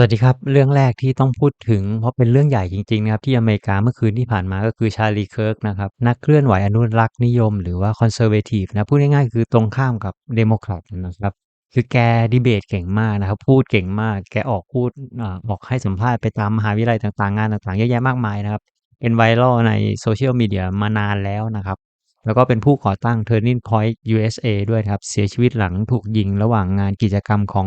สวัสดีครับ เรื่องแรกที่ต้องพูดถึง เพราะเป็นเรื่องใหญ่จริง ๆ นะครับ ที่อเมริกาเมื่อคืนที่ผ่านมาก็คือ Charlie Kirk นะครับ นักเคลื่อนไหวอนุรักษ์นิยม หรือว่าคอนเซอร์เวทิฟนะ พูดง่ายๆ คือตรงข้ามกับ Democrat นะครับ คือแกดีเบตเก่งมากนะครับ พูดเก่งมาก แกออกพูดออกให้สัมภาษณ์ไปตามมหาวิทยาลัยต่างๆ งานต่างๆ เยอะแยะมากมายนะครับ เป็น viral ใน Social Media มานานแล้วนะครับ แล้วก็เป็นผู้ก่อตั้ง Turning Point USA ด้วยครับ เสียชีวิตหลังถูกยิงระหว่างงานกิจกรรมของ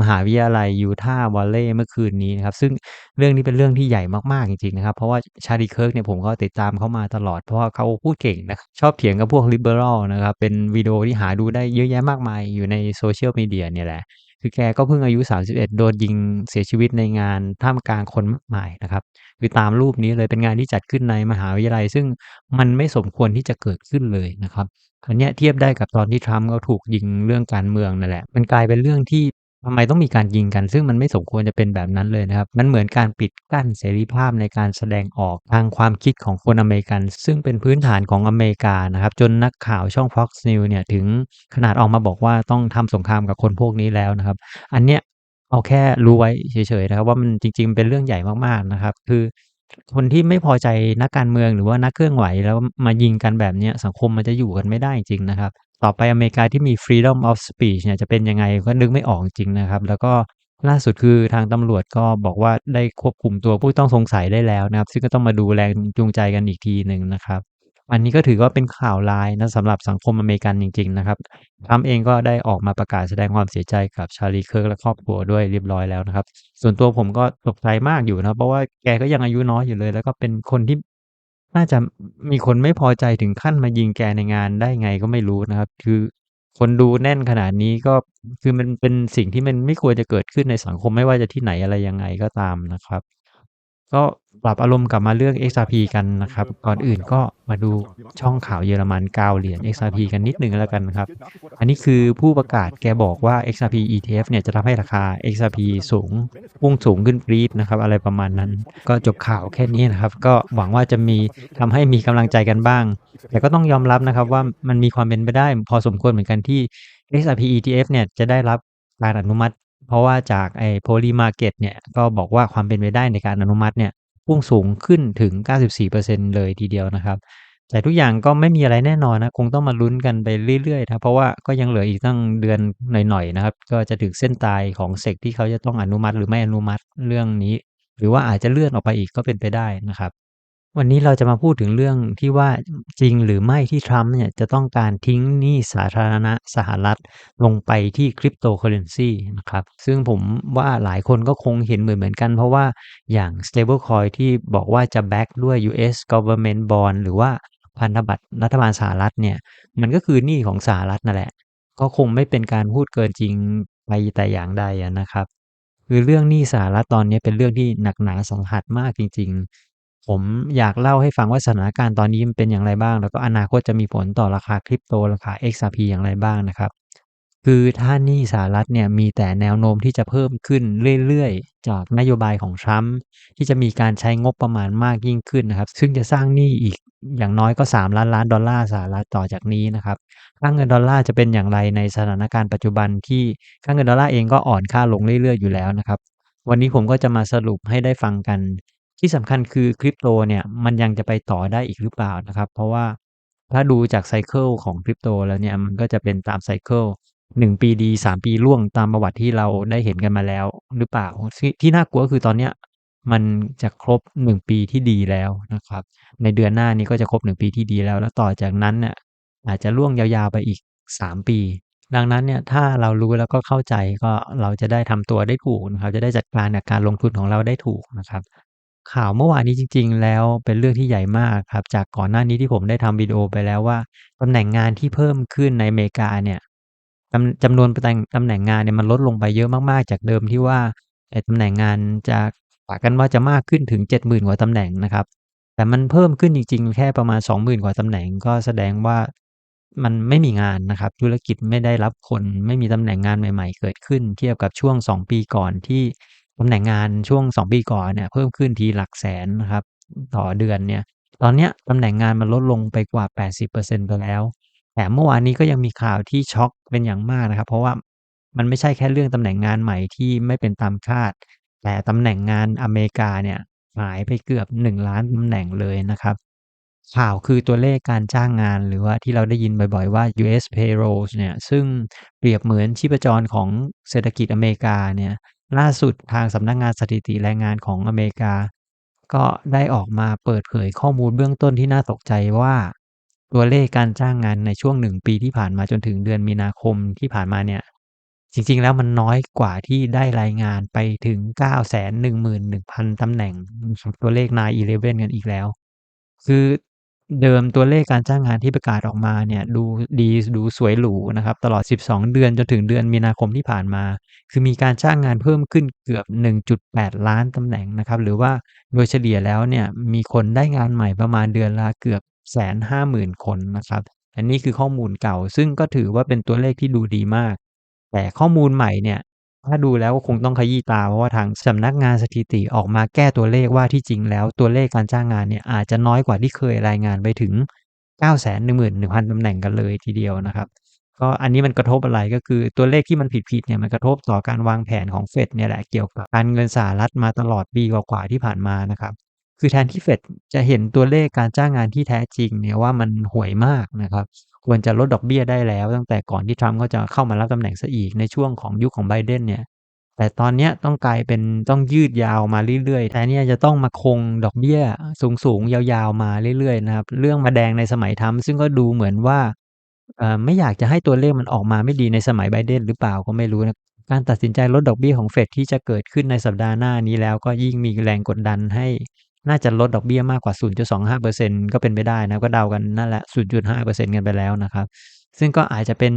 มหาวิทยาลัย Utah Valley เมื่อคืนนี้นะครับ ซึ่งเรื่องนี้เป็นเรื่องที่ใหญ่มาก ๆ จริง ๆ นะครับ เพราะว่า Charlie Kirk เนี่ยผมก็ติดตามเขามาตลอด เพราะว่าเขาพูดเก่งนะชอบเถียงกับพวกลิเบอรัลนะครับ เป็นวิดีโอที่หาดูได้เยอะแยะมากมายอยู่ใน Social Media เนี่ยแหละ คือแกก็เพิ่งอายุ 31 โดนยิงเสียชีวิตในงานท่ามกลางคนมากมายนะครับ คือตามรูปนี้เลยเป็นงานที่จัดขึ้นในมหาวิทยาลัย ซึ่งมันไม่สมควรที่จะเกิดขึ้นเลยนะครับอันนี้เทียบได้กับตอนที่ทรัมป์เขาถูกยิงเรื่องการเมืองนั่นแหละ มันกลายเป็นเรื่องที่ ทำไมต้องมีการยิงกัน ซึ่งมันไม่สมควรจะเป็นแบบนั้นเลยนะครับ มันเหมือนการปิดกั้นเสรีภาพในการแสดงออกทางความคิดของคนอเมริกัน ซึ่งเป็นพื้นฐานของอเมริกานะครับ จนนักข่าวช่อง Fox News เนี่ยถึงขนาดออกมาบอกว่าต้องทำสงครามกับคนพวกนี้แล้วนะครับ อันเนี้ยเอาแค่รู้ไว้เฉยๆนะครับ ว่ามันจริง ๆ เป็นเรื่องใหญ่มากๆนะครับ คือคนที่ไม่พอใจนักการเมืองหรือว่านักเคลื่อนไหวแล้วมายิงกันแบบนี้สังคมมันจะอยู่กันไม่ได้จริงนะครับ ต่อไปอเมริกาที่มี Freedom of Speech เนี่ยจะเป็นยังไงก็นึกไม่ออกจริงนะครับ แล้วก็ล่าสุดคือทางตำรวจก็บอกว่าได้ควบคุมตัวผู้ต้องสงสัยได้แล้วนะครับ ซึ่งก็ต้องมาดูแรงจูงใจกันอีกทีหนึ่งนะครับ อันนี้ก็ถือว่าเป็นข่าวร้ายนะสำหรับสังคมอเมริกันจริง ๆ นะครับ Trump เองก็ได้ออกมาประกาศแสดงความเสียใจกับ Charlie Kirk และครอบครัวด้วยเรียบร้อยแล้วนะครับ ส่วนตัวผมก็ตกใจมากอยู่นะเพราะว่าแกก็ยังอายุน้อยอยู่เลย แล้วก็เป็นคนที่ น่าจะมีคนไม่พอใจถึงขั้นมายิงแกในงานได้ไงก็ไม่รู้นะครับ คือคนดูแน่นขนาดนี้ก็ คือมันเป็นสิ่งที่มันไม่ควรจะเกิดขึ้นในสังคมไม่ว่าจะที่ไหนอะไรยังไงก็ตามนะครับ ก็ปรับอารมณ์กลับมาเรื่อง XRP กันนะครับ ก่อนอื่นก็มาดูช่องข่าวเยอรมันกาวเหรียญ XRP กันนิดหนึ่งแล้วกันนะครับ อันนี้คือผู้ประกาศแกบอกว่า XRP ETF เนี่ยจะทำให้ราคา XRP สูงพุ่งสูงขึ้นปรี๊ดนะครับ อะไรประมาณนั้น ก็จบข่าวแค่นี้นะครับ ก็หวังว่าจะมีทำให้มีกำลังใจกันบ้าง แต่ก็ต้องยอมรับนะครับว่ามันมีความเป็นไปได้พอสมควรเหมือนกันที่ XRP ETF เนี่ยจะได้รับการอนุมัติ เพราะว่าจากไอ้ Polymarket เนี่ยก็บอกว่าความเป็นไปได้ในการอนุมัติเนี่ยพุ่งสูงขึ้นถึง 94%เลยทีเดียวนะครับ แต่ทุกอย่างก็ไม่มีอะไรแน่นอนนะ คงต้องมาลุ้นกันไปเรื่อยๆนะเพราะว่าก็ยังเหลืออีกตั้งเดือนหน่อยๆนะครับ ก็จะถึงเส้นตายของ SEC ที่เขาจะต้องอนุมัติหรือไม่อนุมัติเรื่องนี้ หรือว่าอาจจะเลื่อนออกไปอีกก็เป็นไปได้นะครับ วันนี้เราจะมาพูดถึงเรื่องที่ว่าจริงหรือไม่ที่ Trump เนี่ยจะต้องการทิ้งหนี้สาธารณะสหรัฐลงไปที่ Cryptocurrency นะครับ ซึ่งผมว่าหลายคนก็คงเห็นเหมือนๆกัน เพราะว่าอย่าง Stablecoin ที่บอกว่าจะแบ็กด้วย US Government Bond หรือว่าพันธบัตรรัฐบาลสหรัฐเนี่ย มันก็คือหนี้ของสหรัฐนั่นแหละ ก็คงไม่เป็นการพูดเกินจริงไปแต่อย่างใดนะครับคือเรื่องหนี้สหรัฐตอนนี้เป็นเรื่องที่หนักหนาสาหัสมากจริง ผมอยากเล่าให้ฟังว่าสถานการณ์ตอนนี้มันเป็นอย่างไรบ้าง แล้วก็อนาคตจะมีผลต่อราคาคริปโตราคา XRP อย่างไรบ้างนะครับ คือถ้านี้สหรัฐเนี่ยมีแต่แนวโน้มที่จะเพิ่มขึ้นเรื่อยๆ จากนโยบายของ Trump ที่จะมีการใช้งบประมาณมากยิ่งขึ้นนะครับ ซึ่งจะสร้างหนี้อีกอย่างน้อยก็ 3 ล้านล้านดอลลาร์สหรัฐต่อจากนี้นะครับ ค่าเงินดอลลาร์จะเป็นอย่างไรในสถานการณ์ปัจจุบันที่ค่าเงินดอลลาร์เองก็อ่อนค่าลงเรื่อยๆอยู่แล้วนะครับ วันนี้ผมก็จะมาสรุปให้ได้ฟังกัน ที่สำคัญคือคริปโตเนี่ยมันยังจะไปต่อได้อีกหรือเปล่านะครับ เพราะว่าถ้าดูจากไซเคิลของคริปโตแล้วเนี่ยมันก็จะเป็นตามไซเคิล1ปีดี3ปีร่วงตามประวัติที่เราได้เห็นกันมาแล้วหรือเปล่าที่ที่น่ากลัวคือตอนเนี้ยมันจะครบ1ปีที่ดีแล้วนะครับ ในเดือนหน้านี้ก็จะครบ1ปีที่ดีแล้ว แล้วต่อจากนั้นน่ะอาจจะร่วงยาวๆไปอีก3ปี ดังนั้นเนี่ยถ้าเรารู้แล้วก็เข้าใจก็เราจะได้ทำตัวได้ถูกนะครับ จะได้จัดการกับการลงทุนของเราได้ถูกนะครับ ข่าวเมื่อวานนี้จริง ๆ แล้วเป็นเรื่องที่ใหญ่มากครับ จากก่อนหน้านี้ที่ผมได้ทำวิดีโอไปแล้วว่า ตำแหน่งงานที่เพิ่มขึ้นในอเมริกาเนี่ยจำจำนวนตำตำแหน่งงานเนี่ยมันลดลงไปเยอะมากๆ จากเดิมที่ว่าไอ้ตำแหน่งงานจะกะกันว่าจะมากขึ้นถึง 70,000 กว่าตำแหน่งนะครับ แต่มันเพิ่มขึ้นจริง ๆ แค่ประมาณ 20,000 กว่าตำแหน่ง ก็แสดงว่ามันไม่มีงานนะครับ ธุรกิจไม่ได้รับคนไม่มีตำแหน่งงานใหม่ ๆ เกิดขึ้น เทียบกับช่วง 2 ปีก่อนที่ ตำแหน่งงานช่วง 2 ปีก่อนเนี่ยเพิ่มขึ้นทีหลักแสนนะครับต่อเดือนเนี่ยตอนเนี้ยตำแหน่งงานมันลดลงไปกว่า 80%ไปแล้วแถมเมื่อวานนี้ก็ยังมีข่าวที่ช็อกเป็นอย่างมากนะครับ เพราะว่ามันไม่ใช่แค่เรื่องตำแหน่งงานใหม่ที่ไม่เป็นตามคาด แต่ตำแหน่งงานอเมริกาเนี่ยหายไปเกือบ 1 ล้านตำแหน่งเลยนะครับ ข่าวคือตัวเลขการจ้างงานหรือว่าที่เราได้ยินบ่อยๆว่า US payrolls เนี่ยซึ่งเปรียบเหมือนชีพจรของเศรษฐกิจอเมริกาเนี่ย ล่าสุดทางสำนักงานสถิติแรงงานของอเมริกา ก็ได้ออกมาเปิดเผยข้อมูลเบื้องต้นที่น่าตกใจว่า ตัวเลขการจ้างงานในช่วง1ปีที่ผ่านมาจนถึงเดือนมีนาคมที่ผ่านมาเนี่ย จริงๆแล้วมันน้อยกว่าที่ได้รายงานไปถึง 911,000ตำแหน่งตัวเลข9/11กันอีกแล้ว คือ เดิมตัวเลขการจ้างงานที่ประกาศออกมาเนี่ยดูดีดูสวยหรูนะครับ ตลอด 12 เดือนจนถึงเดือนมีนาคมที่ผ่านมา คือมีการจ้างงานเพิ่มขึ้นเกือบ 1.8 ล้านตำแหน่งนะครับ หรือว่าโดยเฉลี่ยแล้วเนี่ยมีคนได้งานใหม่ประมาณเดือนละเกือบ150,000คนนะครับ อันนี้คือข้อมูลเก่าซึ่งก็ถือว่าเป็นตัวเลขที่ดูดีมาก แต่ข้อมูลใหม่เนี่ย ถ้าดูแล้วก็คงต้องขยี้ตาเพราะว่าทางสำนักงานสถิติออกมาแก้ตัวเลขว่าที่จริงแล้วตัวเลขการจ้างงานเนี่ยอาจจะน้อยกว่าที่เคยรายงานไปถึง 911,000ตำแหน่งกันเลยทีเดียวนะครับ ก็อันนี้มันกระทบอะไรก็คือตัวเลขที่มันผิดๆเนี่ยมันกระทบต่อการวางแผนของเฟดเนี่ยแหละเกี่ยวกับการเงินสหรัฐมาตลอดปีกว่าๆที่ผ่านมานะครับ คือแทนที่เฟดจะเห็นตัวเลขการจ้างงานที่แท้จริงเนี่ยว่ามันห่วยมากนะครับ ควรจะลดดอกเบี้ยได้แล้ว ตั้งแต่ก่อนที่ทรัมป์เขาจะเข้ามารับตำแหน่งซะอีกในช่วงของยุคของไบเดนเนี่ยแต่ตอนนี้ต้องกลายเป็นต้องยืดยาวมาเรื่อยๆ แต่เนี่ยจะต้องมาคงดอกเบี้ยสูงๆ ยาวๆ มาเรื่อยๆ นะครับ เรื่องมาแดงในสมัยทรัมป์ซึ่งก็ดูเหมือนว่าไม่อยากจะให้ตัวเลขมันออกมาไม่ดีในสมัยไบเดนหรือเปล่าก็ไม่รู้นะ การตัดสินใจลดดอกเบี้ยของเฟดที่จะเกิดขึ้นในสัปดาห์หน้านี้แล้วก็ยิ่งมีแรงกดดันให้ น่าจะลดดอกเบี้ยมากกว่า 0.25%ก็เป็นไปได้นะก็เดากันนั่นแหละ 0.5%กันไปแล้วนะครับ ซึ่งก็อาจจะเป็น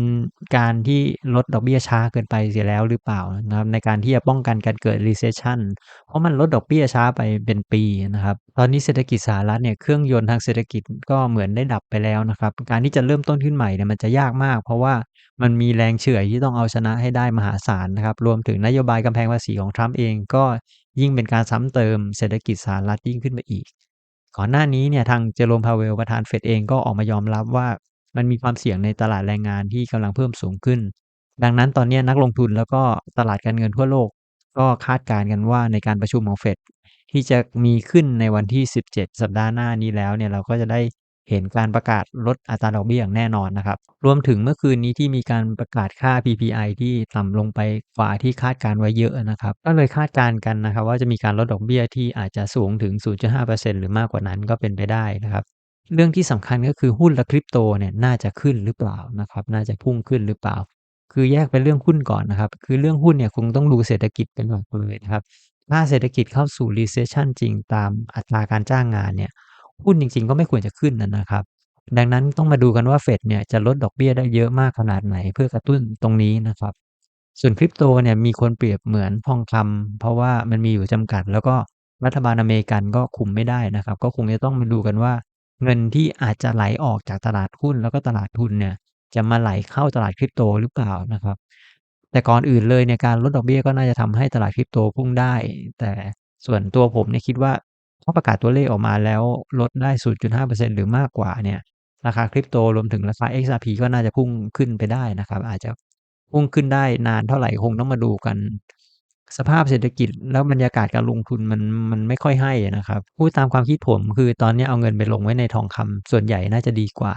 การที่ลดดอกเบี้ยช้าเกินไปเสียแล้วหรือเปล่านะครับ ในการที่จะป้องกันการเกิด recession เพราะมันลดดอกเบี้ยช้าไปเป็นปีนะครับ ตอนนี้เศรษฐกิจสหรัฐเนี่ยเครื่องยนต์ทางเศรษฐกิจก็เหมือนได้ดับไปแล้วนะครับ การที่จะเริ่มต้นขึ้นใหม่เนี่ยมันจะยากมาก เพราะว่ามันมีแรงเฉื่อยที่ต้องเอาชนะให้ได้มหาศาลนะครับ รวมถึงนโยบายกำแพงภาษีของทรัมป์เองก็ ยิ่งเป็นการซ้ำเติมเศรษฐกิจสหรัฐยิ่งขึ้นไปอีก ก่อนหน้านี้เนี่ยทางเจอโรมพาเวลประธานเฟดเองก็ออกมายอมรับว่ามันมีความเสี่ยงในตลาดแรงงานที่กำลังเพิ่มสูงขึ้น ดังนั้นตอนนี้นักลงทุนแล้วก็ตลาดการเงินทั่วโลก ก็คาดการณ์กันว่าในการประชุมของเฟดที่จะมีขึ้นในวันที่ 17 สัปดาห์หน้านี้แล้วเนี่ยเราก็จะได้ เห็นการประกาศลดอัตราดอกเบี้ยอย่างแน่นอนนะครับ รวมถึงเมื่อคืนนี้ที่มีการประกาศค่า PPI ที่ต่ำลงไปกว่าที่คาดการไว้เยอะนะครับ ก็เลยคาดการณ์กันนะครับว่าจะมีการลดดอกเบี้ยที่อาจจะสูงถึง 0.5%หรือมากกว่านั้นก็เป็นไปได้นะครับเรื่องที่สำคัญก็คือหุ้นและคริปโตเนี่ยน่าจะขึ้นหรือเปล่านะครับน่าจะพุ่งขึ้นหรือเปล่า คือแยกเป็นเรื่องหุ้นก่อนนะครับ คือเรื่องหุ้นเนี่ยคงต้องดูเศรษฐกิจเป็นหลักเลยนะครับถ้าเศรษฐกิจเข้าสู่ recession จริงตามอัตราการจ้างงานเนี่ย หุ้นจริง ๆ ก็ไม่ควรจะขึ้นนะครับ ดังนั้นต้องมาดูกันว่าเฟดเนี่ยจะลดดอกเบี้ยได้เยอะมากขนาดไหนเพื่อกระตุ้นตรงนี้นะครับ ส่วนคริปโตเนี่ยมีคนเปรียบเหมือนทองคำเพราะว่ามันมีอยู่จำกัด แล้วก็รัฐบาลอเมริกันก็คุมไม่ได้นะครับ ก็คงจะต้องมาดูกันว่า เงินที่อาจจะไหลออกจากตลาดหุ้นแล้วก็ตลาดทุนเนี่ยจะมาไหลเข้าตลาดคริปโตหรือเปล่านะครับ แต่ก่อนอื่นเลยในการลดดอกเบี้ยก็น่าจะทำให้ตลาดคริปโตพุ่งได้ แต่ส่วนตัวผมเนี่ยคิดว่า ถ้าประกาศตัวเลขออกมาแล้วลดได้ 0.5%หรือมากกว่าเนี่ยราคาคริปโตรวมถึงราคา XRP ก็น่าจะพุ่งขึ้นไปได้นะครับ อาจจะพุ่งขึ้นได้นานเท่าไหร่คงต้องมาดูกัน สภาพเศรษฐกิจแล้วบรรยากาศการลงทุนมันมันไม่ค่อยให้นะครับพูดตามความคิดผมคือตอนนี้เอาเงินไปลงไว้ในทองคำส่วนใหญ่น่าจะดีกว่า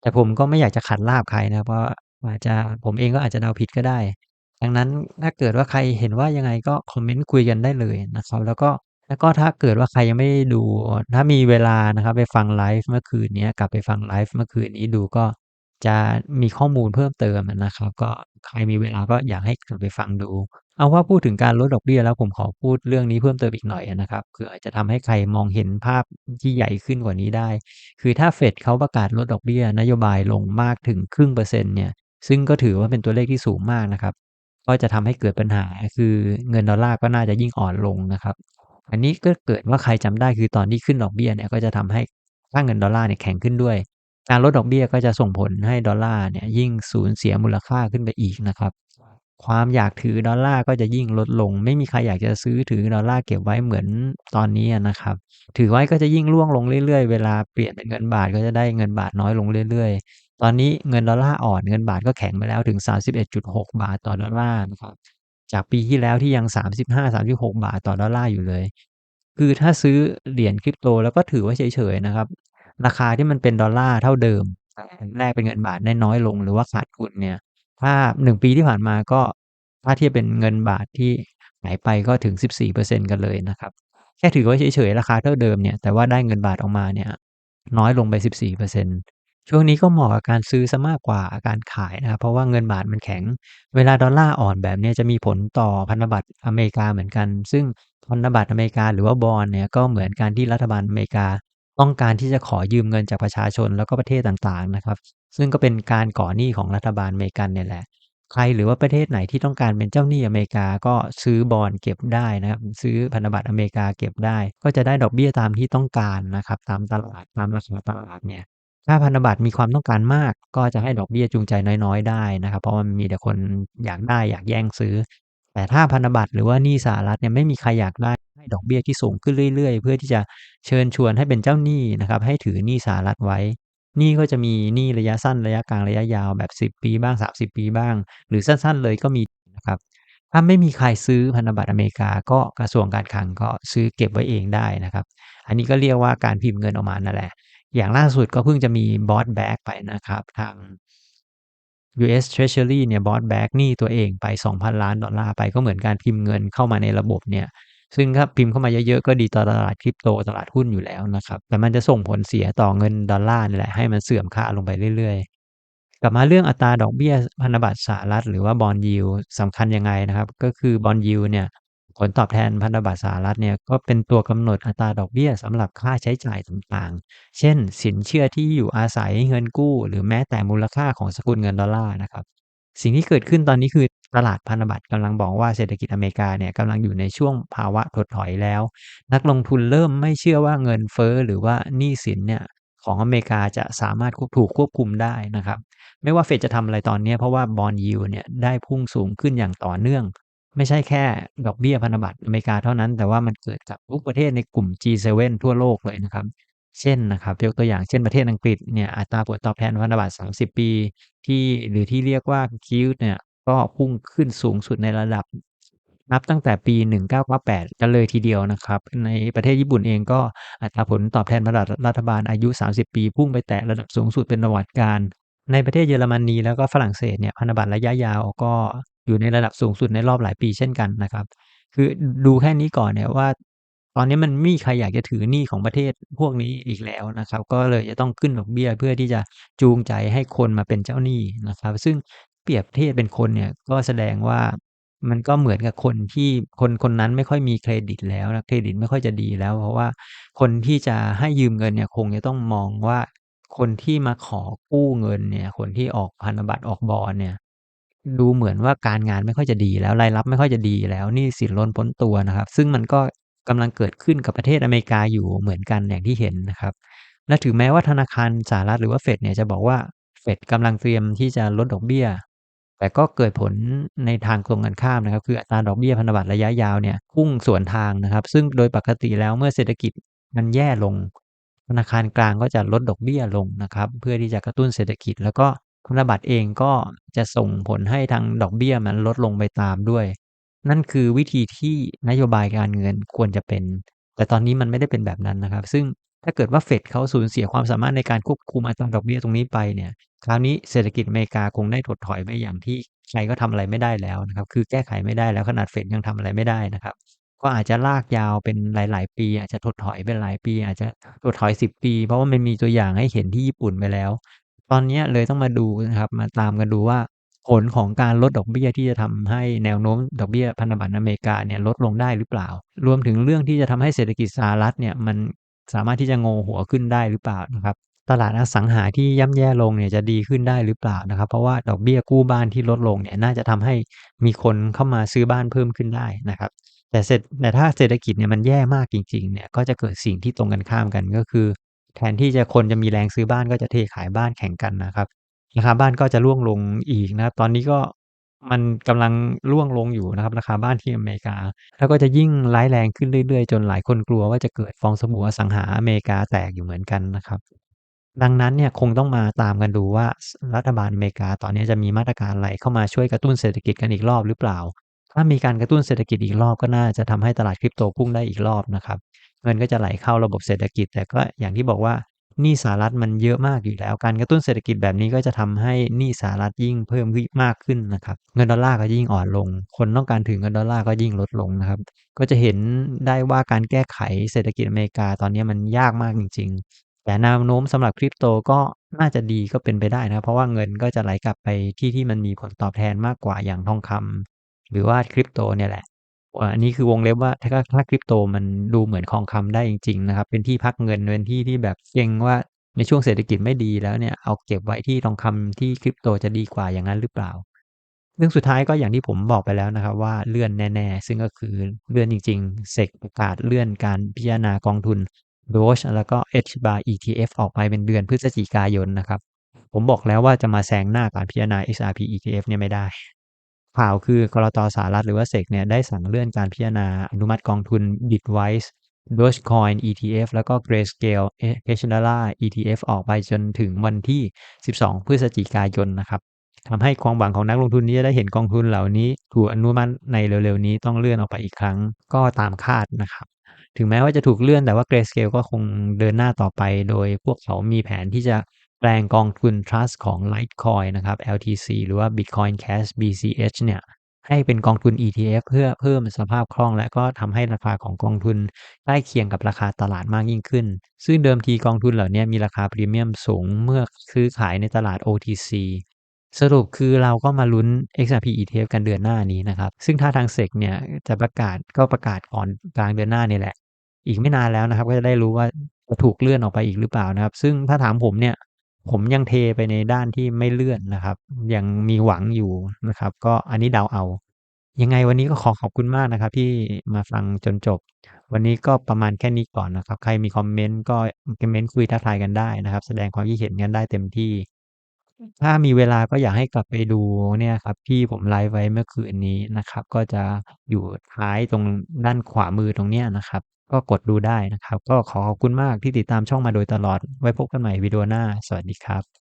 แต่ผมก็ไม่อยากจะขัดลาบใครนะเพราะอาจจะผมเองก็อาจจะเดาผิดก็ได้ ดังนั้นถ้าเกิดว่าใครเห็นว่ายังไงก็คอมเมนต์คุยกันได้เลยนะครับแล้วก็ แล้วก็ถ้าเกิดว่าใครยังไม่ได้ดู ถ้ามีเวลานะครับไปฟังไลฟ์เมื่อคืนนี้กลับไปฟังไลฟ์เมื่อคืนนี้ดูก็จะมีข้อมูลเพิ่มเติมนะครับ ก็ใครมีเวลาก็อยากให้กลับไปฟังดู เอาว่าพูดถึงการลดดอกเบี้ยแล้วผมขอพูดเรื่องนี้เพิ่มเติมอีกหน่อยนะครับคืออาจจะทำให้ใครมองเห็นภาพที่ใหญ่ขึ้นกว่านี้ได้ คือถ้าเฟดเขาประกาศลดดอกเบี้ย นโยบายลงมากถึงครึ่งเปอร์เซ็นต์เนี่ยซึ่งก็ถือว่าเป็นตัวเลขที่สูงมากนะครับ ก็จะทำให้เกิดปัญหาคือเงินดอลลาร์ก็น่าจะยิ่งอ่อนลงนะครับ อันนี้ก็เกิดว่าใครจำได้คือตอนที่ขึ้นดอกเบี้ยเนี่ยก็จะทำให้ค่าเงินดอลลาร์เนี่ยแข็งขึ้นด้วย การลดดอกเบี้ยก็จะส่งผลให้ดอลลาร์เนี่ยยิ่งสูญเสียมูลค่าขึ้นไปอีกนะครับ ความอยากถือดอลลาร์ก็จะยิ่งลดลง ไม่มีใครอยากจะซื้อถือดอลลาร์เก็บไว้เหมือนตอนนี้นะครับ ถือไว้ก็จะยิ่งร่วงลงเรื่อยๆ เวลาเปลี่ยนเป็นเงินบาทก็จะได้เงินบาทน้อยลงเรื่อย ๆ ตอนนี้เงินดอลลาร์อ่อนเงินบาทก็แข็งไปแล้วถึง 31.6 บาทต่อดอลลาร์นะครับ จากปีที่แล้วที่ยัง 35-36 บาทต่อดอลลาร์อยู่เลย คือถ้าซื้อเหรียญ Crypto แล้วก็ถือไว้เฉยๆนะครับ ราคาที่มันเป็นดอลลาร์เท่าเดิมแต่แลกเป็นเงินบาทได้น้อยลงหรือว่าขาดทุนเนี่ย ถ้า 1 ปีที่ผ่านมาก็ถ้าเทียบเป็นเงินบาทที่หายไปก็ถึง 14%กันเลยนะครับ แค่ถือไว้เฉยๆ ราคาเท่าเดิมเนี่ย แต่ว่าได้เงินบาทออกมาเนี่ย น้อยลงไป 14% ช่วงนี้ก็เหมาะกับการซื้อเสียมากกว่าการขายนะครับ เพราะว่าเงินบาทมันแข็ง เวลาดอลลาร์อ่อนแบบเนี้ยจะมีผลต่อพันธบัตรอเมริกาเหมือนกัน ซึ่งพันธบัตรอเมริกาหรือว่า Bond เนี่ยก็เหมือนการที่รัฐบาลอเมริกา ต้องการที่จะขอยืมเงินจากประชาชนแล้วก็ประเทศต่างๆนะครับ ซึ่งก็เป็นการก่อหนี้ของรัฐบาลอเมริกันเนี่ยแหละ ใครหรือว่าประเทศไหนที่ต้องการเป็นเจ้าหนี้อเมริกาก็ซื้อ Bond เก็บได้นะครับ ซื้อพันธบัตรอเมริกาเก็บได้ ก็จะได้ดอกเบี้ยตามที่ต้องการนะครับ ตามตลาดตามราคาตลาดเนี่ย ถ้าพันธบัตรมีความต้องการมาก ก็จะให้ดอกเบี้ยจูงใจน้อยๆ ได้นะครับ เพราะมันมีแต่คนอยากได้อยากแย่งซื้อ แต่ถ้าพันธบัตรหรือว่านี้สหรัฐเนี่ยไม่มีใครอยากได้ให้ดอกเบี้ยที่สูงขึ้นเรื่อยๆ เพื่อที่จะเชิญชวนให้เป็นเจ้าหนี้นะครับ ให้ถือหนี้สหรัฐไว้หนี้ก็จะมีหนี้ระยะสั้นระยะกลางระยะยาวแบบ 10 ปีบ้าง 30 ปีบ้าง หรือสั้นๆเลยก็มีนะครับถ้าไม่มีใครซื้อพันธบัตรอเมริกาก็กระทรวงการคลังก็ซื้อเก็บไว้เองได้นะครับ อันนี้ก็เรียกว่าการพิมพ์เงินออกมานั่นแหละ อย่างล่าสุดก็เพิ่งจะมี Bought Back ไปนะครับ ทาง US Treasury เนี่ย Bought Back หนี้ตัวเองไป 2,000 ล้านดอลลาร์ไปก็เหมือนการพิมพ์เงินเข้ามาในระบบเนี่ยซึ่งถ้าพิมพ์เข้ามาเยอะๆ ก็ดีต่อตลาด Crypto ตลาดหุ้นอยู่แล้วนะครับ แต่มันจะส่งผลเสียต่อเงินดอลลาร์นี่แหละให้มันเสื่อมค่าลงไปเรื่อยๆ กลับมาเรื่องอัตราดอกเบี้ยพันธบัตรสหรัฐหรือว่า Bond Yield สำคัญยังไงนะครับ ก็คือ Bond Yield เนี่ย ผลตอบแทนพันธบัตรสหรัฐเนี่ยก็เป็นตัวกำหนดอัตราดอกเบี้ยสำหรับค่าใช้จ่ายต่างๆ เช่น สินเชื่อที่อยู่อาศัยเงินกู้ หรือแม้แต่มูลค่าของสกุลเงินดอลลาร์นะครับ สิ่งที่เกิดขึ้นตอนนี้คือตลาดพันธบัตรกำลังบอกว่าเศรษฐกิจอเมริกาเนี่ยกำลังอยู่ในช่วงภาวะถดถอยแล้ว นักลงทุนเริ่มไม่เชื่อว่าเงินเฟ้อหรือว่าหนี้สินเนี่ยของอเมริกาจะสามารถควบถูกควบคุมได้นะครับ ไม่ว่าเฟดจะทำอะไรตอนนี้เพราะว่า Bond Yield เนี่ยได้พุ่งสูงขึ้นอย่างต่อเนื่อง ไม่ใช่แค่ดอกเบี้ยพันธบัตรอเมริกาเท่านั้น แต่ว่ามันเกิดกับทุกประเทศในกลุ่ม G7 ทั่วโลกเลยนะครับ เช่นนะครับยกตัวอย่างเช่นประเทศอังกฤษเนี่ยอัตราผลตอบแทนพันธบัตร 30 ปี ที่หรือที่เรียกว่า Gilt เนี่ยก็พุ่งขึ้นสูงสุดในระดับ นับตั้งแต่ปี 1998 กันเลยทีเดียวนะครับ ในประเทศญี่ปุ่นเองก็อัตราผลตอบแทนพันธบัตรรัฐบาลอายุ 30 ปี พุ่งไปแตะระดับสูงสุดเป็นประวัติการในประเทศเยอรมนีแล้วก็ฝรั่งเศสเนี่ยพันธบัตรระยะยาวก็ อยู่ในระดับสูงสุดในรอบหลายปีเช่นกันนะครับ คือดูแค่นี้ก่อนเนี่ยว่า ตอนนี้มันไม่มีใครอยากจะถือหนี้ของประเทศพวกนี้อีกแล้วนะครับ ก็เลยจะต้องขึ้นดอกเบี้ยเพื่อที่จะจูงใจให้คนมาเป็นเจ้าหนี้นะครับ ซึ่งเปรียบเทียบเป็นคนเนี่ยก็แสดงว่ามันก็เหมือนกับคนที่คนคนนั้นไม่ค่อยมีเครดิตแล้วนะเครดิตไม่ค่อยจะดีแล้ว เพราะว่าคนที่จะให้ยืมเงินเนี่ยคงจะต้องมองว่าคนที่มาขอกู้เงินเนี่ย คนที่ออกพันธบัตรออก Bond เนี่ย ดูเหมือนว่าการงานไม่ค่อยจะดีแล้วรายรับไม่ค่อยจะดีแล้วนี้สินล้นพ้นตัวนะครับ ซึ่งมันก็กำลังเกิดขึ้นกับประเทศอเมริกาอยู่เหมือนกันอย่างที่เห็นนะครับ และถึงแม้ว่าธนาคารสหรัฐหรือว่าเฟดเนี่ยจะบอกว่าเฟดกำลังเตรียมที่จะลดดอกเบี้ย แต่ก็เกิดผลในทางตรงกันข้ามนะครับ คืออัตราดอกเบี้ยพันธบัตรระยะยาวเนี่ยพุ่งสวนทางนะครับ ซึ่งโดยปกติแล้วเมื่อเศรษฐกิจมันแย่ลง ธนาคารกลางก็จะลดดอกเบี้ยลงนะครับ เพื่อที่จะกระตุ้นเศรษฐกิจแล้วก็ พันธบัตรเองก็จะส่งผลให้ทางดอกเบี้ยมันลดลงไปตามด้วย นั่นคือวิธีที่นโยบายการเงินควรจะเป็น แต่ตอนนี้มันไม่ได้เป็นแบบนั้นนะครับ ซึ่งถ้าเกิดว่าเฟดเขาสูญเสียความสามารถในการควบคุมอัตราดอกเบี้ยตรงนี้ไปเนี่ย คราวนี้เศรษฐกิจอเมริกาคงได้ถดถอยไปอย่างที่ใครก็ทำอะไรไม่ได้แล้วนะครับ คือแก้ไขไม่ได้แล้วขนาดเฟดยังทำอะไรไม่ได้นะครับ ก็อาจจะลากยาวเป็นหลาย ๆ ปี อาจจะถดถอยเป็นหลายปี อาจจะถดถอย 10 ปี เพราะว่ามันมีตัวอย่างให้เห็นที่ญี่ปุ่นไปแล้ว ตอนเนี้ยเลยต้องมาดูนะครับ มาตามกันดูว่า ผลของการลดดอกเบี้ยที่จะทำให้แนวโน้มดอกเบี้ยพันธบัตรอเมริกาเนี่ยลดลงได้หรือเปล่า รวมถึงเรื่องที่จะทำให้เศรษฐกิจสหรัฐเนี่ยมันสามารถที่จะโงหัวขึ้นได้หรือเปล่านะครับตลาดอสังหาที่ย่ำแย่ลงเนี่ยจะดีขึ้นได้หรือเปล่านะครับ เพราะว่าดอกเบี้ยกู้บ้านที่ลดลงเนี่ยน่าจะทำให้มีคนเข้ามาซื้อบ้านเพิ่มขึ้นได้นะครับ แต่เสร็จแต่ถ้าเศรษฐกิจเนี่ยมันแย่มากจริงๆเนี่ยก็จะเกิดสิ่งที่ตรงกันข้ามกันก็คือ แทนที่จะคนจะมีแรงซื้อบ้านก็จะเทขายบ้านแข่งกันนะครับราคาบ้านก็จะร่วงลงอีกนะครับ ตอนนี้ก็มันกำลังร่วงลงอยู่นะครับ ราคาบ้านที่อเมริกา แล้วก็จะยิ่งร้ายแรงขึ้นเรื่อยๆ จนหลายคนกลัวว่าจะเกิดฟองสบู่อสังหาอเมริกาแตกอยู่เหมือนกันนะครับ ดังนั้นเนี่ยคงต้องมาตามกันดูว่ารัฐบาลอเมริกาตอนนี้จะมีมาตรการอะไรเข้ามาช่วยกระตุ้นเศรษฐกิจกันอีกรอบหรือเปล่า ถ้ามีการกระตุ้นเศรษฐกิจอีกรอบก็น่าจะทำให้ตลาด Crypto พุ่งได้อีกรอบนะครับ เงินก็จะไหลเข้าระบบเศรษฐกิจ แต่ก็อย่างที่บอกว่าหนี้สหรัฐมันเยอะมากอยู่แล้ว การกระตุ้นเศรษฐกิจแบบนี้ก็จะทำให้หนี้สหรัฐยิ่งเพิ่มขึ้นมากขึ้นนะครับ เงินดอลลาร์ก็ยิ่งอ่อนลง คนต้องการถือเงินดอลลาร์ก็ยิ่งลดลงนะครับ ก็จะเห็นได้ว่าการแก้ไขเศรษฐกิจอเมริกาตอนนี้มันยากมากจริง ๆ แต่แนวโน้มสำหรับ Crypto ก็น่าจะดีก็เป็นไปได้นะเพราะว่าเงินก็จะไหลกลับไปที่ที่มันมีผลตอบแทนมากกว่าอย่างทองคำหรือว่า Crypto เนี่ยแหละ อ่าอันนี้คือวงเล็บว่าถ้าถ้า Crypto มันดูเหมือนทองคำได้จริงๆนะครับ เป็นที่พักเงินเป็นที่ที่แบบเก็งว่าในช่วงเศรษฐกิจไม่ดีแล้วเนี่ยเอาเก็บไว้ที่ทองคำที่ Crypto จะดีกว่าอย่างนั้นหรือเปล่าเรื่องสุดท้ายก็อย่างที่ผมบอกไปแล้วนะครับ ว่าเลื่อนแน่ๆ ซึ่งก็คือเลื่อนจริงๆ SEC ประกาศเลื่อนการพิจารณากองทุน Doge แล้วก็ HBAR ETF ออกไปเป็นเดือนพฤศจิกายนนะครับ ผมบอกแล้วว่าจะมาแซงหน้าการพิจารณา XRP ETF เนี่ยไม่ได้ ข่าวคือกลตสหรัฐหรือว่า SEC เนี่ยได้สั่งเลื่อนการพิจารณาอนุมัติกองทุน Bitwise Dogecoin ETF แล้วก็ Grayscale H Dollar ETF ออกไปจนถึงวันที่ 12 พฤศจิกายนนะครับทำให้ความหวังของนักลงทุนที่จะได้เห็นกองทุนเหล่านี้ถูกอนุมัติในเร็วๆนี้ต้องเลื่อนออกไปอีกครั้งก็ตามคาดนะครับถึงแม้ว่าจะถูกเลื่อนแต่ว่า Grayscale ก็คงเดินหน้าต่อไป โดยพวกเขามีแผนที่จะ แปลงกองทุน Trust ของ Litecoin นะครับ LTC หรือว่า Bitcoin Cash BCH เนี่ยให้เป็นกองทุน ETF เพื่อเพิ่มสภาพคล่อง และก็ทำให้ราคาของกองทุนใกล้เคียงกับราคาตลาดมากยิ่งขึ้น ซึ่งเดิมทีกองทุนเหล่านี้มีราคาพรีเมียมสูงเมื่อซื้อขายในตลาด OTC สรุปคือเราก็มาลุ้น XRP ETF กันเดือนหน้านี้นะครับ ซึ่งถ้าทาง SEC เนี่ยจะประกาศก็ประกาศก่อนกลางเดือนหน้านี่แหละ อีกไม่นานแล้วนะครับ ก็จะได้รู้ว่าจะถูกเลื่อนออกไปอีกหรือเปล่านะครับ ซึ่งถ้าถามผมเนี่ย ผมยังเทไปในด้านที่ไม่เลื่อนนะครับ ยังมีหวังอยู่นะครับ ก็อันนี้เดาเอา ยังไงวันนี้ก็ขอขอบคุณมากนะครับ ที่มาฟังจนจบ วันนี้ก็ประมาณแค่นี้ก่อนนะครับ ใครมีคอมเมนต์ก็คอมเมนต์คุยทักทายกันได้นะครับ แสดงความคิดเห็นกันได้เต็มที่ ถ้ามีเวลาก็อยากให้กลับไปดูเนี่ยครับที่ผมไลฟ์ไว้เมื่อคืนนี้นะครับ ก็จะอยู่ท้ายตรงด้านขวามือตรงเนี้ยนะครับ ก็กดดูได้นะครับ ก็ขอขอบคุณมากที่ติดตามช่องมาโดยตลอด ไว้พบกันใหม่วิดีโอหน้า สวัสดีครับ